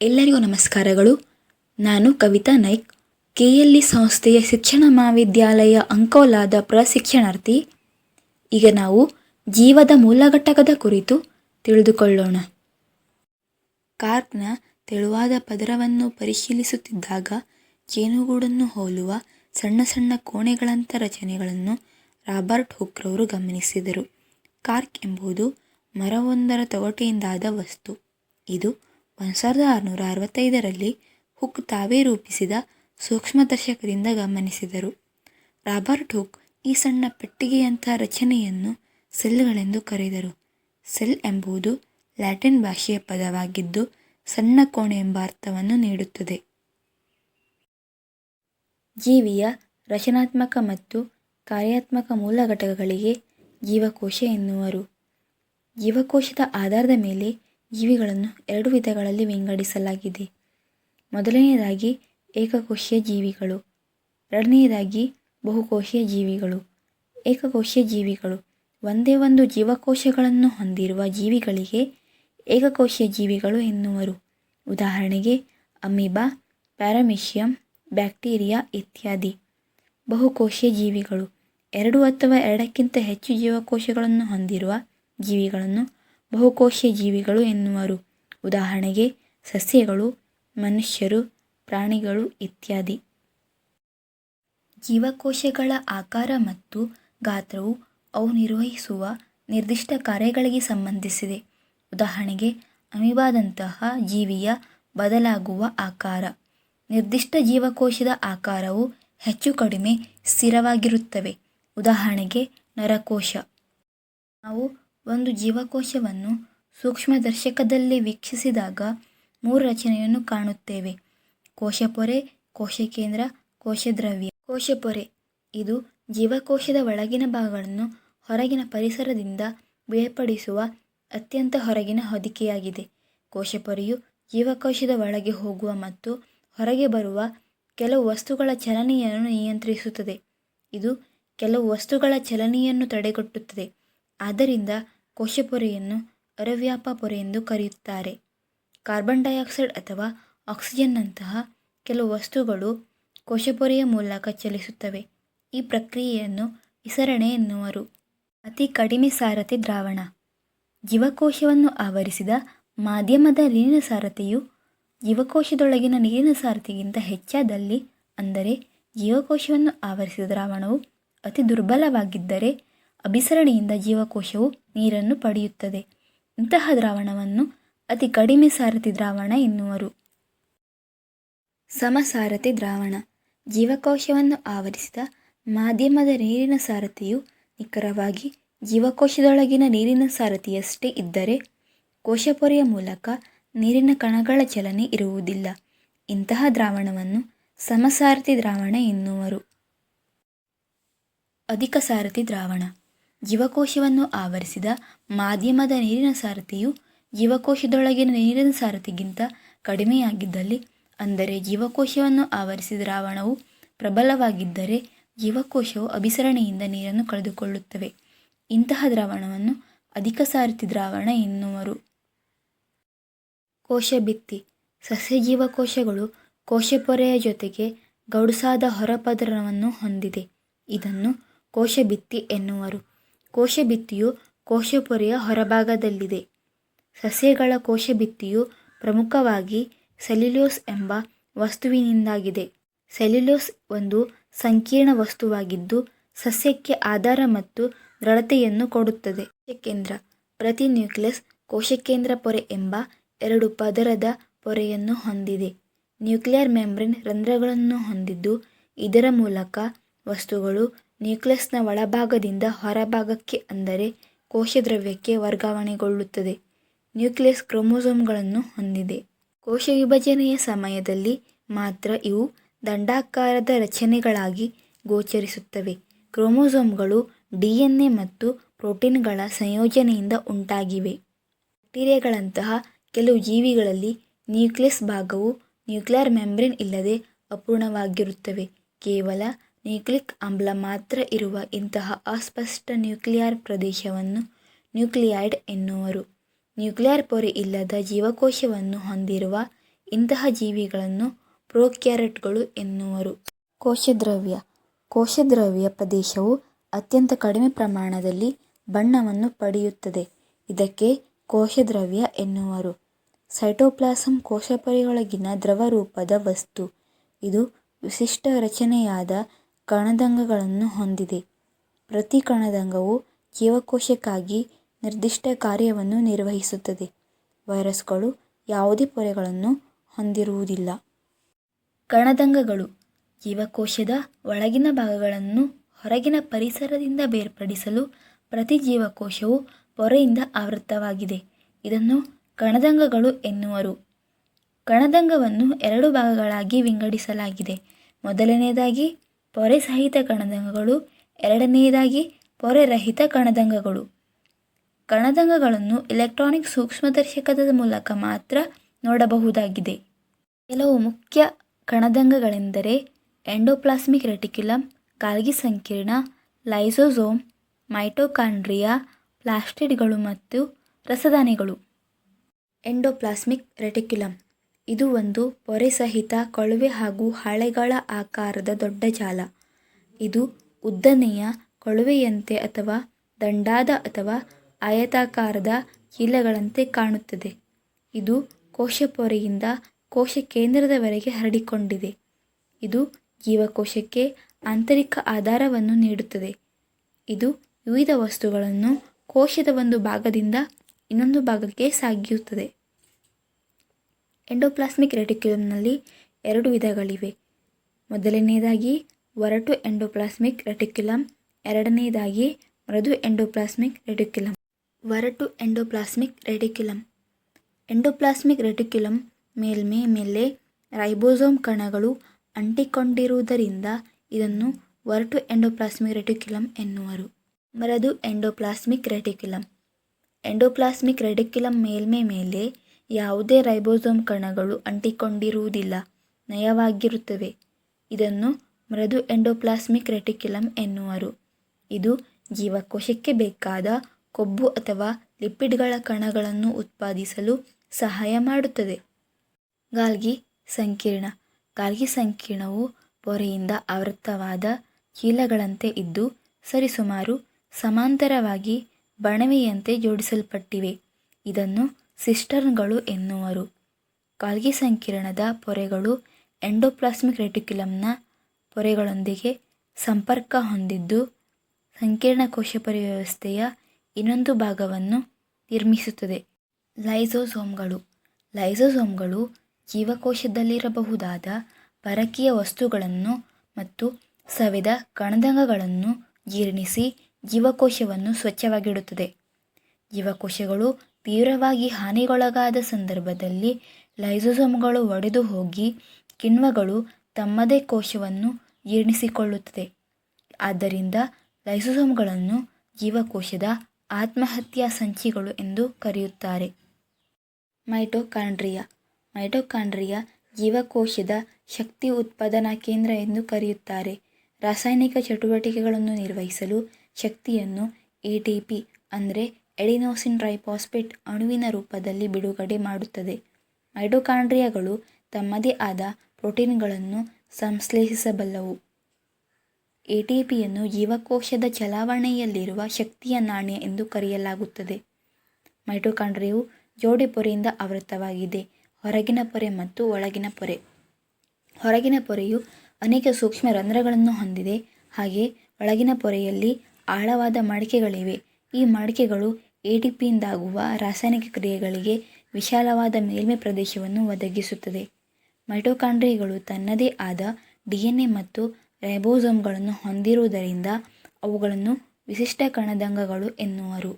ಎಲ್ಲರಿಗೂ ನಮಸ್ಕಾರಗಳು. ನಾನು Kavita Naik. K L E ಸಂಸ್ಥೆಯ ಶಿಕ್ಷಣ ಮಹಾವಿದ್ಯಾಲಯ ಅಂಕೋಲಾದ ಪ್ರಶಿಕ್ಷಣಾರ್ಥಿ. ಈಗ ನಾವು ಜೀವದ ಮೂಲ ಘಟಕದ ಕುರಿತು ತಿಳಿದುಕೊಳ್ಳೋಣ. ಕಾರ್ಕ್ನ ತೆಳುವಾದ ಪದರವನ್ನು ಪರಿಶೀಲಿಸುತ್ತಿದ್ದಾಗ ಜೇನುಗೂಡನ್ನು ಹೋಲುವ ಸಣ್ಣ ಸಣ್ಣ ಕೋಣೆಗಳಂಥ ರಚನೆಗಳನ್ನು ರಾಬರ್ಟ್ ಹುಕ್ರವರು ಗಮನಿಸಿದರು. ಕಾರ್ಕ್ ಎಂಬುದು ಮರವೊಂದರ ತೊಗಟೆಯಿಂದಾದ ವಸ್ತು. ಇದು ಒಂದು ಸಾವಿರದ ಆರುನೂರ ಅರವತ್ತೈದರಲ್ಲಿ ಹುಕ್ ತಾವೇ ರೂಪಿಸಿದ ಸೂಕ್ಷ್ಮದರ್ಶಕದಿಂದ ಗಮನಿಸಿದರು. ರಾಬರ್ಟ್ ಹುಕ್ ಈ ಸಣ್ಣ ಪೆಟ್ಟಿಗೆಯಂಥ ರಚನೆಯನ್ನು ಸೆಲ್ಗಳೆಂದು ಕರೆದರು. ಸೆಲ್ ಎಂಬುದು ಲ್ಯಾಟಿನ್ ಭಾಷೆಯ ಪದವಾಗಿದ್ದು ಸಣ್ಣ ಕೋಣೆ ಎಂಬ ಅರ್ಥವನ್ನು ನೀಡುತ್ತದೆ. ಜೀವಿಯ ರಚನಾತ್ಮಕ ಮತ್ತು ಕಾರ್ಯಾತ್ಮಕ ಮೂಲ ಘಟಕಗಳಿಗೆ ಜೀವಕೋಶ ಎನ್ನುವರು. ಜೀವಕೋಶದ ಆಧಾರದ ಮೇಲೆ ಜೀವಿಗಳನ್ನು ಎರಡು ವಿಧಗಳಲ್ಲಿ ವಿಂಗಡಿಸಲಾಗಿದೆ. ಮೊದಲನೆಯದಾಗಿ ಏಕಕೋಶೀಯ ಜೀವಿಗಳು, ಎರಡನೆಯದಾಗಿ ಬಹುಕೋಶೀಯ ಜೀವಿಗಳು. ಏಕಕೋಶೀಯ ಜೀವಿಗಳು ಒಂದೇ ಒಂದು ಜೀವಕೋಶಗಳನ್ನು ಹೊಂದಿರುವ ಜೀವಿಗಳಿಗೆ ಏಕಕೋಶೀಯ ಜೀವಿಗಳು ಎನ್ನುವರು. ಉದಾಹರಣೆಗೆ ಅಮೀಬಾ, ಪ್ಯಾರಾಮಿಷಿಯಂ, ಬ್ಯಾಕ್ಟೀರಿಯಾ ಇತ್ಯಾದಿ. ಬಹುಕೋಶೀಯ ಜೀವಿಗಳು ಎರಡು ಅಥವಾ ಎರಡಕ್ಕಿಂತ ಹೆಚ್ಚು ಜೀವಕೋಶಗಳನ್ನು ಹೊಂದಿರುವ ಜೀವಿಗಳನ್ನು ಬಹುಕೋಶೀಯ ಜೀವಿಗಳು ಎನ್ನುವರು. ಉದಾಹರಣೆಗೆ, ಸಸ್ಯಗಳು, ಮನುಷ್ಯರು, ಪ್ರಾಣಿಗಳು ಇತ್ಯಾದಿ. ಜೀವಕೋಶಗಳ ಆಕಾರ ಮತ್ತು ಗಾತ್ರವು ಅವು ನಿರ್ವಹಿಸುವ ನಿರ್ದಿಷ್ಟ ಕಾರ್ಯಗಳಿಗೆ ಸಂಬಂಧಿಸಿದೆ. ಉದಾಹರಣೆಗೆ ಅಮೀಬಾದಂತಹ ಜೀವಿಯ ಬದಲಾಗುವ ಆಕಾರ. ನಿರ್ದಿಷ್ಟ ಜೀವಕೋಶದ ಆಕಾರವು ಹೆಚ್ಚು ಕಡಿಮೆ ಸ್ಥಿರವಾಗಿರುತ್ತವೆ. ಉದಾಹರಣೆಗೆ, ನರಕೋಶ. ನಾವು ಒಂದು ಜೀವಕೋಶವನ್ನು ಸೂಕ್ಷ್ಮದರ್ಶಕದಲ್ಲಿ ವೀಕ್ಷಿಸಿದಾಗ ಮೂರು ರಚನೆಯನ್ನು ಕಾಣುತ್ತೇವೆ. ಕೋಶಪೊರೆ, ಕೋಶಕೇಂದ್ರ, ಕೋಶದ್ರವ್ಯ. ಕೋಶಪೊರೆ, ಇದು ಜೀವಕೋಶದ ಒಳಗಿನ ಭಾಗಗಳನ್ನು ಹೊರಗಿನ ಪರಿಸರದಿಂದ ಬೇರ್ಪಡಿಸುವ ಅತ್ಯಂತ ಹೊರಗಿನ ಹೊದಿಕೆಯಾಗಿದೆ. ಕೋಶಪೊರೆಯು ಜೀವಕೋಶದ ಒಳಗೆ ಹೋಗುವ ಮತ್ತು ಹೊರಗೆ ಬರುವ ಕೆಲವು ವಸ್ತುಗಳ ಚಲನೆಯನ್ನು ನಿಯಂತ್ರಿಸುತ್ತದೆ. ಇದು ಕೆಲವು ವಸ್ತುಗಳ ಚಲನೆಯನ್ನು ತಡೆಗಟ್ಟುತ್ತದೆ. ಆದ್ದರಿಂದ ಕೋಶಪೊರೆಯನ್ನು ಅರವ್ಯಾಪ ಪೊರೆ ಎಂದು ಕರೆಯುತ್ತಾರೆ. ಕಾರ್ಬನ್ ಡೈಆಕ್ಸೈಡ್ ಅಥವಾ ಆಕ್ಸಿಜನ್ನಂತಹ ಕೆಲವು ವಸ್ತುಗಳು ಕೋಶಪೊರೆಯ ಮೂಲಕ ಚಲಿಸುತ್ತವೆ. ಈ ಪ್ರಕ್ರಿಯೆಯನ್ನು ವಿಸರಣೆ ಎನ್ನುವರು. ಅತಿ ಕಡಿಮೆ ಸಾರತೆ ದ್ರಾವಣ. ಜೀವಕೋಶವನ್ನು ಆವರಿಸಿದ ಮಾಧ್ಯಮದ ನೀರಿನ ಸಾರತೆಯು ಜೀವಕೋಶದೊಳಗಿನ ನೀರಿನ ಸಾರತೆಗಿಂತ ಹೆಚ್ಚಾದಲ್ಲಿ, ಅಂದರೆ ಜೀವಕೋಶವನ್ನು ಆವರಿಸಿದ ದ್ರಾವಣವು ಅತಿ ದುರ್ಬಲವಾಗಿದ್ದರೆ ಅಭಿಸರಣೆಯಿಂದ ಜೀವಕೋಶವು ನೀರನ್ನು ಪಡೆಯುತ್ತದೆ. ಇಂತಹ ದ್ರಾವಣವನ್ನು ಅತಿ ಕಡಿಮೆ ಸಾರಥಿ ದ್ರಾವಣ ಎನ್ನುವರು. ಸಮಸಾರಥಿ ದ್ರಾವಣ. ಜೀವಕೋಶವನ್ನು ಆವರಿಸಿದ ಮಾಧ್ಯಮದ ನೀರಿನ ಸಾರಥಿಯು ನಿಖರವಾಗಿ ಜೀವಕೋಶದೊಳಗಿನ ನೀರಿನ ಸಾರಥಿಯಷ್ಟೇ ಇದ್ದರೆ ಕೋಶಪೊರೆಯ ಮೂಲಕ ನೀರಿನ ಕಣಗಳ ಚಲನೆ ಇರುವುದಿಲ್ಲ. ಇಂತಹ ದ್ರಾವಣವನ್ನು ಸಮಸಾರಥಿ ದ್ರಾವಣ ಎನ್ನುವರು. ಅಧಿಕ ಸಾರಥಿ ದ್ರಾವಣ. ಜೀವಕೋಶವನ್ನು ಆವರಿಸಿದ ಮಾಧ್ಯಮದ ನೀರಿನ ಸಾರಥಿಯು ಜೀವಕೋಶದೊಳಗಿನ ನೀರಿನ ಸಾರಥಿಗಿಂತ ಕಡಿಮೆಯಾಗಿದ್ದಲ್ಲಿ, ಅಂದರೆ ಜೀವಕೋಶವನ್ನು ಆವರಿಸಿದ ದ್ರಾವಣವು ಪ್ರಬಲವಾಗಿದ್ದರೆ ಜೀವಕೋಶವು ಅಭಿಸರಣೆಯಿಂದ ನೀರನ್ನು ಕಳೆದುಕೊಳ್ಳುತ್ತವೆ. ಇಂತಹ ದ್ರಾವಣವನ್ನು ಅಧಿಕ ಸಾರಥಿ ದ್ರಾವಣ ಎನ್ನುವರು. ಕೋಶಭಿತ್ತಿ ಸಸ್ಯ ಜೀವಕೋಶಗಳು ಕೋಶಪೊರೆಯ ಜೊತೆಗೆ ಗೌಡಸಾದ ಹೊರಪದರವನ್ನು ಹೊಂದಿದೆ. ಇದನ್ನು ಕೋಶಭಿತ್ತಿ ಎನ್ನುವರು. ಕೋಶಭಿತ್ತಿಯು ಕೋಶಪೊರೆಯ ಹೊರಭಾಗದಲ್ಲಿದೆ. ಸಸ್ಯಗಳ ಕೋಶಭಿತ್ತಿಯು ಪ್ರಮುಖವಾಗಿ ಸೆಲ್ಯುಲೋಸ್ ಎಂಬ ವಸ್ತುವಿನಿಂದಾಗಿದೆ. ಸೆಲ್ಯುಲೋಸ್ ಒಂದು ಸಂಕೀರ್ಣ ವಸ್ತುವಾಗಿದ್ದು, ಸಸ್ಯಕ್ಕೆ ಆಧಾರ ಮತ್ತು ದೃಢತೆಯನ್ನು ಕೊಡುತ್ತದೆ. ಕೋಶಕೇಂದ್ರ ಪ್ರತಿ ನ್ಯೂಕ್ಲಿಯಸ್ ಕೋಶಕೇಂದ್ರ ಪೊರೆ ಎಂಬ ಎರಡು ಪದರದ ಪೊರೆಯನ್ನು ಹೊಂದಿದೆ. ನ್ಯೂಕ್ಲಿಯರ್ ಮೆಂಬ್ರೇನ್ ರಂಧ್ರಗಳನ್ನು ಹೊಂದಿದ್ದು, ಇದರ ಮೂಲಕ ವಸ್ತುಗಳು ನ್ಯೂಕ್ಲಿಯಸ್ನ ಒಳಭಾಗದಿಂದ ಹೊರಭಾಗಕ್ಕೆ ಅಂದರೆ ಕೋಶದ್ರವ್ಯಕ್ಕೆ ವರ್ಗಾವಣೆಗೊಳ್ಳುತ್ತದೆ. ನ್ಯೂಕ್ಲಿಯಸ್ ಕ್ರೋಮೋಸೋಮ್ಗಳನ್ನು ಹೊಂದಿದೆ. ಕೋಶ ವಿಭಜನೆಯ ಸಮಯದಲ್ಲಿ ಮಾತ್ರ ಇವು ದಂಡಾಕಾರದ ರಚನೆಗಳಾಗಿ ಗೋಚರಿಸುತ್ತವೆ. ಕ್ರೋಮೋಸೋಮ್ಗಳು ಡಿ ಎನ್ ಎ ಮತ್ತು ಪ್ರೋಟೀನ್ಗಳ ಸಂಯೋಜನೆಯಿಂದ ಉಂಟಾಗಿವೆ. ಬ್ಯಾಕ್ಟೀರಿಯಾಗಳಂತಹ ಕೆಲವು ಜೀವಿಗಳಲ್ಲಿ ನ್ಯೂಕ್ಲಿಯಸ್ ಭಾಗವು ನ್ಯೂಕ್ಲಿಯರ್ ಮೆಂಬ್ರೇನ್ ಇಲ್ಲದೆ ಅಪೂರ್ಣವಾಗಿರುತ್ತವೆ. ಕೇವಲ ನ್ಯೂಕ್ಲಿಕ್ ಆಮ್ಲ ಮಾತ್ರ ಇರುವ ಇಂತಹ ಅಸ್ಪಷ್ಟ ನ್ಯೂಕ್ಲಿಯರ್ ಪ್ರದೇಶವನ್ನು ನ್ಯೂಕ್ಲಿಯಾಯ್ಡ್ ಎನ್ನುವರು. ನ್ಯೂಕ್ಲಿಯರ್ ಪೊರೆ ಇಲ್ಲದ ಜೀವಕೋಶವನ್ನು ಹೊಂದಿರುವ ಇಂತಹ ಜೀವಿಗಳನ್ನು ಪ್ರೋಕ್ಯಾರೆಟ್ಗಳು ಎನ್ನುವರು. ಕೋಶದ್ರವ್ಯ. ಕೋಶದ್ರವ್ಯ ಪ್ರದೇಶವು ಅತ್ಯಂತ ಕಡಿಮೆ ಪ್ರಮಾಣದಲ್ಲಿ ಬಣ್ಣವನ್ನು ಪಡೆಯುತ್ತದೆ. ಇದಕ್ಕೆ ಕೋಶದ್ರವ್ಯ ಎನ್ನುವರು. ಸೈಟೋಪ್ಲಾಸಂ ಕೋಶಪೊರೆಯೊಳಗಿನ ದ್ರವರೂಪದ ವಸ್ತು. ಇದು ವಿಶಿಷ್ಟ ರಚನೆಯಾದ ಕಣದಂಗಗಳನ್ನು ಹೊಂದಿದೆ. ಪ್ರತಿ ಕಣದಂಗವು ಜೀವಕೋಶಕ್ಕಾಗಿ ನಿರ್ದಿಷ್ಟ ಕಾರ್ಯವನ್ನು ನಿರ್ವಹಿಸುತ್ತದೆ. ವೈರಸ್ಗಳು ಯಾವುದೇ ಪೊರೆಗಳನ್ನು ಹೊಂದಿರುವುದಿಲ್ಲ. ಕಣದಂಗಗಳು ಜೀವಕೋಶದ ಒಳಗಿನ ಭಾಗಗಳನ್ನು ಹೊರಗಿನ ಪರಿಸರದಿಂದ ಬೇರ್ಪಡಿಸಲು ಪ್ರತಿ ಜೀವಕೋಶವು ಪೊರೆಯಿಂದ ಆವೃತವಾಗಿದೆ ಇದನ್ನು ಕಣದಂಗಗಳು ಎನ್ನುವರು. ಕಣದಂಗವನ್ನು ಎರಡು ಭಾಗಗಳಾಗಿ ವಿಂಗಡಿಸಲಾಗಿದೆ. ಮೊದಲನೆಯದಾಗಿ ಪೊರೆ ಸಹಿತ ಕಣದಂಗಗಳು, ಎರಡನೆಯದಾಗಿ ಪೊರೆರಹಿತ ಕಣದಂಗಗಳು. ಕಣದಂಗಗಳನ್ನು ಎಲೆಕ್ಟ್ರಾನಿಕ್ ಸೂಕ್ಷ್ಮದರ್ಶಕದ ಮೂಲಕ ಮಾತ್ರ ನೋಡಬಹುದಾಗಿದೆ. ಕೆಲವು ಮುಖ್ಯ ಕಣದಂಗಗಳೆಂದರೆ ಎಂಡೋಪ್ಲಾಸ್ಮಿಕ್ ರೆಟಿಕ್ಯುಲಮ್, ಕಾಲ್ಗಿ ಸಂಕೀರ್ಣ, ಲೈಸೋಸೋಮ್, ಮೈಟೋಕಾಂಡ್ರಿಯಾ, ಪ್ಲಾಸ್ಟಿಡ್ಗಳು ಮತ್ತು ರಸದಾನಿಗಳು ಎಂಡೋಪ್ಲಾಸ್ಮಿಕ್ ರೆಟಿಕ್ಯುಲಮ್ ಇದು ಒಂದು ಪೊರೆ ಸಹಿತ ಕೊಳವೆ ಹಾಗೂ ಹಾಳೆಗಳ ಆಕಾರದ ದೊಡ್ಡ ಜಾಲ. ಇದು ಉದ್ದನೆಯ ಕೊಳವೆಯಂತೆ ಅಥವಾ ದಂಡಾದ ಅಥವಾ ಆಯತಾಕಾರದ ಚೀಲಗಳಂತೆ ಕಾಣುತ್ತದೆ. ಇದು ಕೋಶ ಪೊರೆಯಿಂದ ಕೋಶ ಕೇಂದ್ರದವರೆಗೆ ಹರಡಿಕೊಂಡಿದೆ. ಇದು ಜೀವಕೋಶಕ್ಕೆ ಆಂತರಿಕ ಆಧಾರವನ್ನು ನೀಡುತ್ತದೆ. ಇದು ವಿವಿಧ ವಸ್ತುಗಳನ್ನು ಕೋಶದ ಒಂದು ಭಾಗದಿಂದ ಇನ್ನೊಂದು ಭಾಗಕ್ಕೆ ಸಾಗಿಸುತ್ತದೆ. ಎಂಡೋಪ್ಲಾಸ್ಮಿಕ್ ರೆಟಿಕ್ಯುಲಮ್ನಲ್ಲಿ ಎರಡು ವಿಧಗಳಿವೆ. ಮೊದಲನೆಯದಾಗಿ ಒರಟು ಎಂಡೋಪ್ಲಾಸ್ಮಿಕ್ ರೆಟಿಕ್ಯುಲಮ್, ಎರಡನೆಯದಾಗಿ ಮೃದು ಎಂಡೋಪ್ಲಾಸ್ಮಿಕ್ ರೆಟಿಕ್ಯುಲಮ್. ಒರಟು ಎಂಡೋಪ್ಲಾಸ್ಮಿಕ್ ರೆಟಿಕ್ಯುಲಮ್. ಎಂಡೋಪ್ಲಾಸ್ಮಿಕ್ ರೆಟಿಕ್ಯುಲಮ್ ಮೇಲ್ಮೈ ಮೇಲೆ ರೈಬೋಸೋಮ್ ಕಣಗಳು ಅಂಟಿಕೊಂಡಿರುವುದರಿಂದ ಇದನ್ನು ಒರಟು ಎಂಡೋಪ್ಲಾಸ್ಮಿಕ್ ರೆಟಿಕ್ಯುಲಮ್ ಎನ್ನುವರು. ಮೃದು ಎಂಡೋಪ್ಲಾಸ್ಮಿಕ್ ರೆಟಿಕ್ಯುಲಮ್. ಎಂಡೋಪ್ಲಾಸ್ಮಿಕ್ ರೆಟಿಕ್ಯುಲಮ್ ಮೇಲ್ಮೈ ಮೇಲೆ ಯಾವುದೇ ರೈಬೋಸೋಮ್ ಕಣಗಳು ಅಂಟಿಕೊಂಡಿರುವುದಿಲ್ಲ, ನಯವಾಗಿರುತ್ತವೆ. ಇದನ್ನು ಮೃದು ಎಂಡೋಪ್ಲಾಸ್ಮಿಕ್ ರೆಟಿಕ್ಯುಲಮ್ ಎನ್ನುವರು. ಇದು ಜೀವಕೋಶಕ್ಕೆ ಬೇಕಾದ ಕೊಬ್ಬು ಅಥವಾ ಲಿಪಿಡ್ಗಳ ಕಣಗಳನ್ನು ಉತ್ಪಾದಿಸಲು ಸಹಾಯ ಮಾಡುತ್ತದೆ. ಗಾಲ್ಗಿ ಸಂಕೀರ್ಣ. ಗಾಲ್ಗಿ ಸಂಕೀರ್ಣವು ಪೊರೆಯಿಂದ ಆವೃತ್ತವಾದ ಚೀಲಗಳಂತೆ ಇದ್ದು ಸರಿಸುಮಾರು ಸಮಾಂತರವಾಗಿ ಬಣವೆಯಂತೆ ಜೋಡಿಸಲ್ಪಟ್ಟಿವೆ. ಇದನ್ನು ಸಿಸ್ಟರ್ನ್ಗಳು ಎನ್ನುವರು. ಕಾಲ್ಗಿ ಸಂಕೀರ್ಣದ ಪೊರೆಗಳು ಎಂಡೋಪ್ಲಾಸ್ಮಿಕ್ ರೆಟಿಕ್ಯುಲಮ್ನ ಪೊರೆಗಳೊಂದಿಗೆ ಸಂಪರ್ಕ ಹೊಂದಿದ್ದು, ಸಂಕೀರ್ಣ ಕೋಶಪೊರೆ ವ್ಯವಸ್ಥೆಯ ಇನ್ನೊಂದು ಭಾಗವನ್ನು ನಿರ್ಮಿಸುತ್ತದೆ. ಲೈಸೋಸೋಮ್ಗಳು. ಲೈಸೋಸೋಮ್ಗಳು ಜೀವಕೋಶದಲ್ಲಿರಬಹುದಾದ ಪರಕೀಯ ವಸ್ತುಗಳನ್ನು ಮತ್ತು ಸವೆದ ಕಣದಂಗಗಳನ್ನು ಜೀರ್ಣಿಸಿ ಜೀವಕೋಶವನ್ನು ಸ್ವಚ್ಛವಾಗಿಡುತ್ತದೆ. ಜೀವಕೋಶಗಳು ತೀವ್ರವಾಗಿ ಹಾನಿಗೊಳಗಾದ ಸಂದರ್ಭದಲ್ಲಿ ಲೈಸೋಸೋಮ್ಗಳು ಒಡೆದು ಹೋಗಿ ಕಿಣ್ವಗಳು ತಮ್ಮದೇ ಕೋಶವನ್ನು ಜೀರ್ಣಿಸಿಕೊಳ್ಳುತ್ತದೆ. ಆದ್ದರಿಂದ ಲೈಸೋಸೋಮ್ಗಳನ್ನು ಜೀವಕೋಶದ ಆತ್ಮಹತ್ಯಾ ಸಂಚಿಗಳು ಎಂದು ಕರೆಯುತ್ತಾರೆ. ಮೈಟೋಕಾಂಡ್ರಿಯಾ. ಮೈಟೋಕಾಂಡ್ರಿಯಾ ಜೀವಕೋಶದ ಶಕ್ತಿ ಉತ್ಪಾದನಾ ಕೇಂದ್ರ ಎಂದು ಕರೆಯುತ್ತಾರೆ. ರಾಸಾಯನಿಕ ಚಟುವಟಿಕೆಗಳನ್ನು ನಿರ್ವಹಿಸಲು ಶಕ್ತಿಯನ್ನು ಎ ಟಿ ಪಿ ಅಂದರೆ ಎಡಿನೋಸಿನ್ ಟ್ರೈಫಾಸ್ಫೇಟ್ ಅಣುವಿನ ರೂಪದಲ್ಲಿ ಬಿಡುಗಡೆ ಮಾಡುತ್ತದೆ. ಮೈಟೋಕಾಂಡ್ರಿಯಾಗಳು ತಮ್ಮದೇ ಆದ ಪ್ರೋಟೀನ್ಗಳನ್ನು ಸಂಶ್ಲೇಷಿಸಬಲ್ಲವು. ಎ ಟಿ ಪಿಯನ್ನು ಜೀವಕೋಶದ ಚಲಾವಣೆಯಲ್ಲಿರುವ ಶಕ್ತಿಯ ನಾಣ್ಯ ಎಂದು ಕರೆಯಲಾಗುತ್ತದೆ. ಮೈಟೊಕಾಂಡ್ರಿಯವು ಜೋಡಿ ಪೊರೆಯಿಂದ ಆವೃತವಾಗಿದೆ ಹೊರಗಿನ ಪೊರೆ ಮತ್ತು ಒಳಗಿನ ಪೊರೆ. ಹೊರಗಿನ ಪೊರೆಯು ಅನೇಕ ಸೂಕ್ಷ್ಮ ರಂಧ್ರಗಳನ್ನು ಹೊಂದಿದೆ. ಹಾಗೆ ಒಳಗಿನ ಪೊರೆಯಲ್ಲಿ ಆಳವಾದ ಮಡಿಕೆಗಳಿವೆ. ಈ ಮಡಿಕೆಗಳು ಎ ಟಿ ಪಿಯಿಂದಾಗುವ ರಾಸಾಯನಿಕ ಕ್ರಿಯೆಗಳಿಗೆ ವಿಶಾಲವಾದ ಮೇಲ್ಮೆ ಪ್ರದೇಶವನ್ನು ಒದಗಿಸುತ್ತದೆ. ಮೈಟೊಕಾಂಡ್ರಿಯಗಳು ತನ್ನದೇ ಆದ ಡಿ ಎನ್ ಎ ಮತ್ತು ರೈಬೋಸೋಮ್ಗಳನ್ನು ಹೊಂದಿರುವುದರಿಂದ ಅವುಗಳನ್ನು ವಿಶಿಷ್ಟ ಕಣದಂಗಗಳು ಎನ್ನುವರು.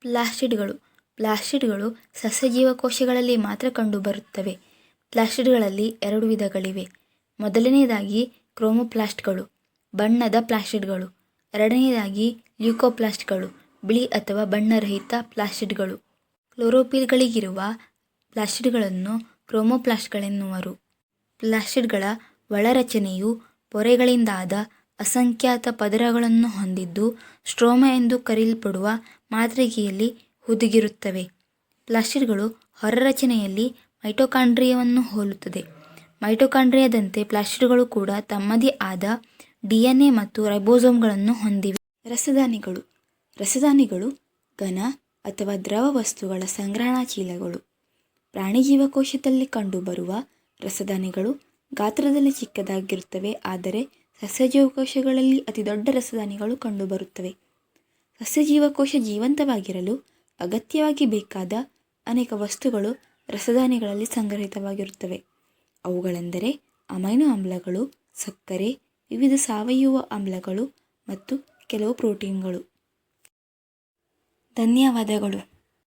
ಪ್ಲಾಸ್ಟಿಡ್ಗಳು. ಪ್ಲಾಸ್ಟಿಡ್ಗಳು ಸಸ್ಯ ಜೀವಕೋಶಗಳಲ್ಲಿ ಮಾತ್ರ ಕಂಡುಬರುತ್ತವೆ. ಪ್ಲಾಸ್ಟಿಡ್ಗಳಲ್ಲಿ ಎರಡು ವಿಧಗಳಿವೆ. ಮೊದಲನೆಯದಾಗಿ ಕ್ರೋಮೋಪ್ಲಾಸ್ಟ್ಗಳು, ಬಣ್ಣದ ಪ್ಲಾಸ್ಟಿಡ್ಗಳು. ಎರಡನೆಯದಾಗಿ ಲ್ಯೂಕೋಪ್ಲಾಸ್ಟ್ಗಳು. ಬಿಳಿ ಅಥವಾ ಬಣ್ಣರಹಿತ ಪ್ಲಾಸ್ಟಿಡ್ಗಳು. ಕ್ಲೋರೋಪಿಲ್ಗಳಿಗಿರುವ ಪ್ಲಾಸ್ಟಿಡ್ಗಳನ್ನು ಕ್ರೋಮೋಪ್ಲಾಸ್ಟ್ಗಳೆನ್ನುವರು. ಪ್ಲಾಸ್ಟಿಡ್ಗಳ ಒಳರಚನೆಯು ಪೊರೆಗಳಿಂದಾದ ಅಸಂಖ್ಯಾತ ಪದರಗಳನ್ನು ಹೊಂದಿದ್ದು ಸ್ಟ್ರೋಮ ಎಂದು ಕರೆಯಲ್ಪಡುವ ಮಾತೃಕೆಯಲ್ಲಿ ಹುದುಗಿರುತ್ತವೆ. ಪ್ಲಾಸ್ಟಿಡ್ಗಳು ಹೊರರಚನೆಯಲ್ಲಿ ಮೈಟೋಕಾಂಡ್ರಿಯವನ್ನು ಹೋಲುತ್ತದೆ. ಮೈಟೋಕಾಂಡ್ರಿಯದಂತೆ ಪ್ಲಾಸ್ಟಿಡ್ಗಳು ಕೂಡ ತಮ್ಮದೇ ಆದ ಡಿ ಎನ್ ಎ ಮತ್ತು ರೈಬೋಸೋಮ್ಗಳನ್ನು ಹೊಂದಿವೆ. ರಸದಾನಿಗಳು ರಸದಾನಿಗಳು ಘನ ಅಥವಾ ದ್ರವ ವಸ್ತುಗಳ ಸಂಗ್ರಹಣಾ ಚೀಲಗಳು. ಪ್ರಾಣಿ ಜೀವಕೋಶದಲ್ಲಿ ಕಂಡುಬರುವ ರಸದಾನಿಗಳು ಗಾತ್ರದಲ್ಲಿ ಚಿಕ್ಕದಾಗಿರುತ್ತವೆ, ಆದರೆ ಸಸ್ಯ ಜೀವಕೋಶಗಳಲ್ಲಿ ಅತಿ ದೊಡ್ಡ ರಸದಾನಿಗಳು ಕಂಡುಬರುತ್ತವೆ. ಸಸ್ಯ ಜೀವಕೋಶ ಜೀವಂತವಾಗಿರಲು ಅಗತ್ಯವಾಗಿ ಬೇಕಾದ ಅನೇಕ ವಸ್ತುಗಳು ರಸದಾನಿಗಳಲ್ಲಿ ಸಂಗ್ರಹಿತವಾಗಿರುತ್ತವೆ. ಅವುಗಳೆಂದರೆ ಅಮೈನೋ ಆಮ್ಲಗಳು, ಸಕ್ಕರೆ, ವಿವಿಧ ಸಾವಯವ ಆಮ್ಲಗಳು ಮತ್ತು ಕೆಲವು ಪ್ರೋಟೀನ್ಗಳು. ಧನ್ಯವಾದಗಳು.